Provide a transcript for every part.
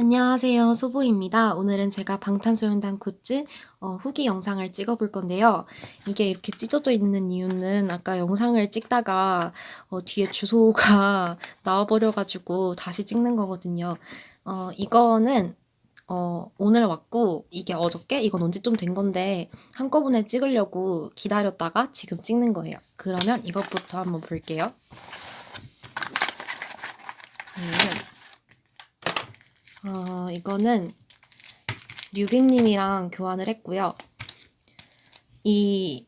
안녕하세요. 소보입니다. 오늘은 제가 방탄소년단 굿즈 어, 후기 영상을 찍어볼 건데요. 이게 이렇게 찢어져 있는 이유는 아까 영상을 찍다가 어, 뒤에 주소가 나와버려가지고 다시 찍는 거거든요. 어, 이거는 어, 오늘 왔고 이게 어저께 이건 언제 좀 된 건데 한꺼번에 찍으려고 기다렸다가 지금 찍는 거예요. 그러면 이것부터 한번 볼게요. 음. 어, 이거는 뉴빈님이랑 교환을 했고요. 이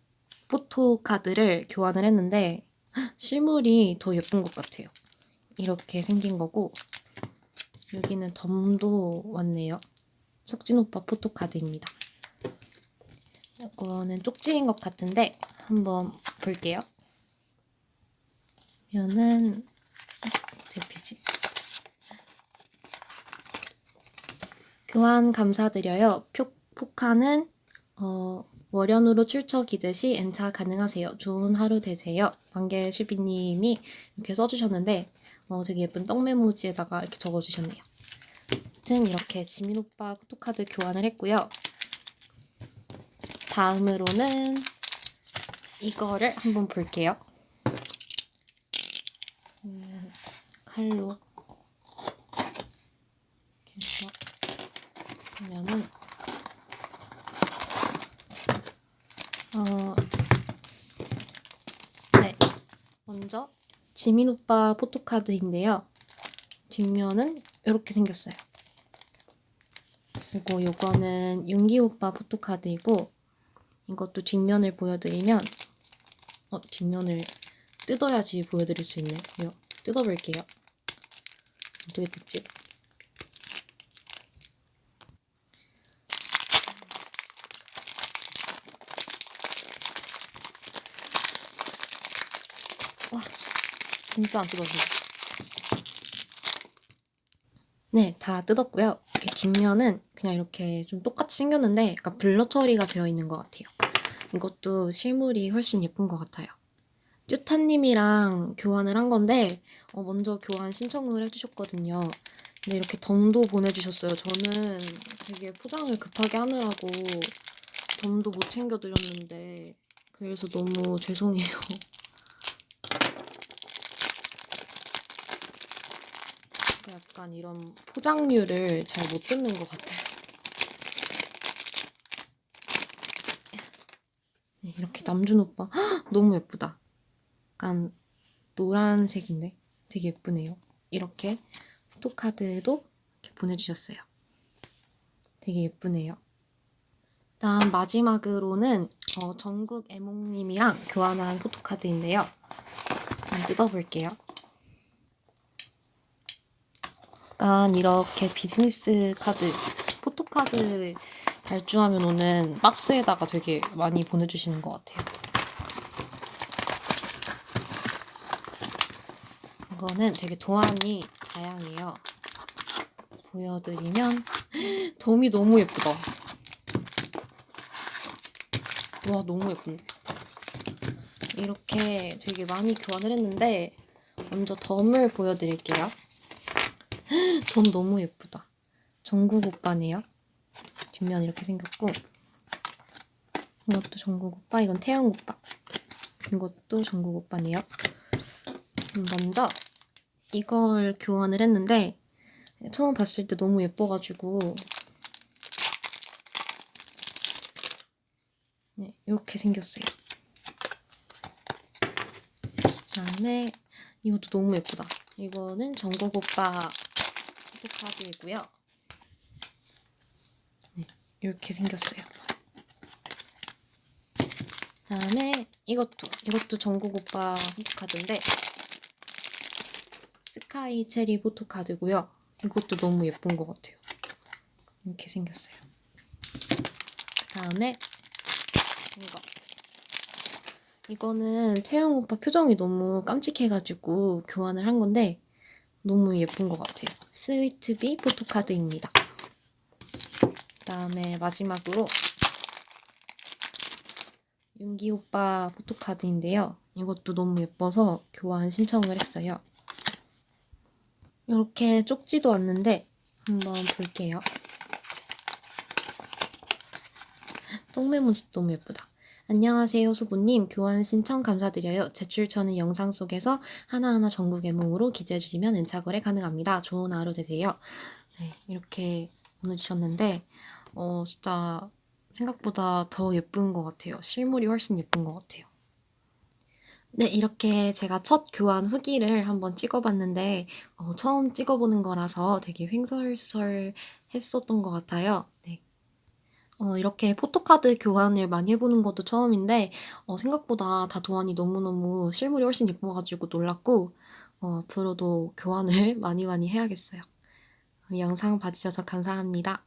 포토카드를 교환을 했는데 헉, 실물이 더 예쁜 것 같아요. 이렇게 생긴 거고 여기는 덤도 왔네요. 석진 오빠 포토카드입니다. 이거는 쪽지인 것 같은데 한번 볼게요. 면은 어떻게 피지? 교환 감사드려요. 표, 포카는 어, 월연으로 출처 기듯이 N차 가능하세요. 좋은 하루 되세요. 만개 슈비님이 이렇게 써주셨는데 어, 되게 예쁜 떡 메모지에다가 이렇게 적어주셨네요. 아무튼 이렇게 지민 오빠 포토카드 교환을 했고요. 다음으로는 이거를 한번 볼게요. 음, 칼로 이렇게 해서 보면은 어, 네. 먼저 지민 오빠 포토카드인데요. 뒷면은 이렇게 생겼어요. 그리고 요거는 윤기 오빠 포토카드이고 이것도 뒷면을 보여드리면 어 뒷면을 뜯어야지 보여드릴 수 있네요. 뜯어볼게요. 어떻게 뜯지? 와, 진짜 안 뜯어져요. 네, 다 뜯었고요. 이렇게 뒷면은 그냥 이렇게 좀 똑같이 생겼는데 약간 블러 처리가 되어 있는 것 같아요. 이것도 실물이 훨씬 예쁜 것 같아요. 쭈타님이랑 교환을 한 건데 어, 먼저 교환 신청을 해주셨거든요. 근데 이렇게 덤도 보내주셨어요. 저는 되게 포장을 급하게 하느라고 덤도 못 챙겨드렸는데 그래서 너무 죄송해요. 약간 이런 포장류를 잘 못 듣는 것 같아요. 네, 이렇게 남준 오빠 헉, 너무 예쁘다. 약간 노란색인데 되게 예쁘네요. 이렇게 포토카드도 이렇게 보내주셨어요. 되게 예쁘네요. 다음 마지막으로는 어, 전국 애몽님이랑 교환한 포토카드인데요. 한번 뜯어볼게요. 약간 이렇게 비즈니스 카드, 포토카드 발주하면 오는 박스에다가 되게 많이 보내주시는 것 같아요. 이거는 되게 도안이 다양해요. 보여드리면 덤이 너무 예쁘다. 와 너무 예쁜데. 이렇게 되게 많이 교환을 했는데 먼저 덤을 보여드릴게요. 전 너무 예쁘다. 정국 오빠네요. 뒷면 이렇게 생겼고 이것도 정국 오빠, 이건 태영 오빠. 이것도 정국 오빠네요. 음, 먼저 이걸 교환을 했는데 처음 봤을 때 너무 예뻐가지고 네, 이렇게 생겼어요. 그다음에 이것도 너무 예쁘다. 이거는 정국 오빠 포토카드이고요. 네, 이렇게 생겼어요. 그다음에 이것도 이것도 정국 오빠 포토카드인데 스카이 체리 포토카드고요. 이것도 너무 예쁜 것 같아요. 이렇게 생겼어요. 그다음에 이거 이거는 태영 오빠 표정이 너무 깜찍해가지고 교환을 한 건데 너무 예쁜 것 같아요. 스위트비 포토카드입니다. 그 다음에 마지막으로 윤기 오빠 포토카드인데요. 이것도 너무 예뻐서 교환 신청을 했어요. 이렇게 쪽지도 왔는데 한번 볼게요. 똥매모지 너무 예쁘다. 안녕하세요, 수보님. 교환 신청 감사드려요. 제출처는 영상 속에서 하나하나 전국 애몽으로 기재해주시면 은차거래 가능합니다. 좋은 하루 되세요. 네, 이렇게 보내주셨는데, 어, 진짜 생각보다 더 예쁜 것 같아요. 실물이 훨씬 예쁜 것 같아요. 네, 이렇게 제가 첫 교환 후기를 한번 찍어봤는데, 어, 처음 찍어보는 거라서 되게 횡설수설 했었던 것 같아요. 네. 어, 이렇게 포토카드 교환을 많이 해보는 것도 처음인데, 어, 생각보다 다 도안이 너무너무 실물이 훨씬 예뻐가지고 놀랐고, 어, 앞으로도 교환을 많이 많이 해야겠어요. 영상 봐주셔서 감사합니다.